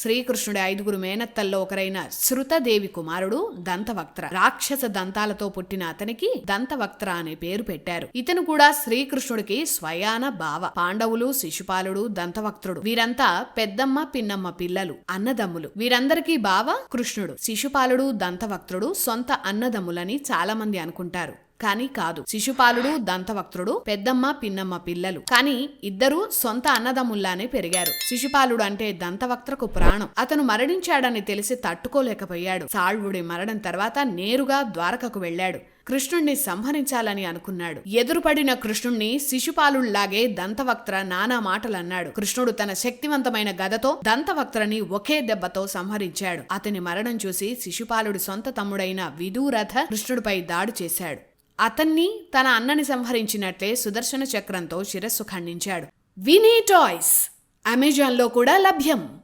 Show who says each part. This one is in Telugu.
Speaker 1: శ్రీకృష్ణుడి ఐదుగురు మేనత్తల్లో ఒకరైన శృతదేవి కుమారుడు దంతవక్త్ర. రాక్షస దంతాలతో పుట్టిన అతనికి దంతవక్త్ర అనే పేరు పెట్టారు. ఇతను కూడా శ్రీకృష్ణుడికి స్వయాన బావ. పాండవులు శిశుపాలుడు దంతవక్త్రుడు. వీరంతా పెద్దమ్మ పిన్నమ్మ పిల్లలు అన్నదమ్ములు. వీరందరికీ బావ కృష్ణుడు. శిశుపాలుడు దంతవక్త్రుడు సొంత అన్నదమ్ములని చాలా మంది అనుకుంటారు. కానీ కాదు. శిశుపాలుడు దంతవక్త్రుడు పెద్దమ్మ పిన్నమ్మ పిల్లలు. కానీ ఇద్దరూ సొంత అన్నదమ్ముల్లానే పెరిగారు. శిశుపాలుడు అంటే దంతవక్త్రకు ప్రాణం. అతను మరణించాడని తెలిసి తట్టుకోలేకపోయాడు. సాళ్వుడి మరణం తర్వాత నేరుగా ద్వారకకు వెళ్ళాడు. కృష్ణుణ్ణి సంహరించాలని అనుకున్నాడు. ఎదురుపడిన కృష్ణుణ్ణి శిశుపాలుళ్ళాగే దంతవక్త్ర నానా మాటలన్నాడు. కృష్ణుడు తన శక్తివంతమైన గదతో దంతవక్త్రని ఒకే దెబ్బతో సంహరించాడు. అతని మరణం చూసి శిశుపాలుడి సొంత తమ్ముడైన విదూరథ కృష్ణుడిపై దాడి చేశాడు. అతన్ని తన అన్నని సంహరించినట్లే సుదర్శన చక్రంతో శిరస్సు ఖండించాడు. వినీ టాయ్స్ అమెజాన్లో కూడా లభ్యం.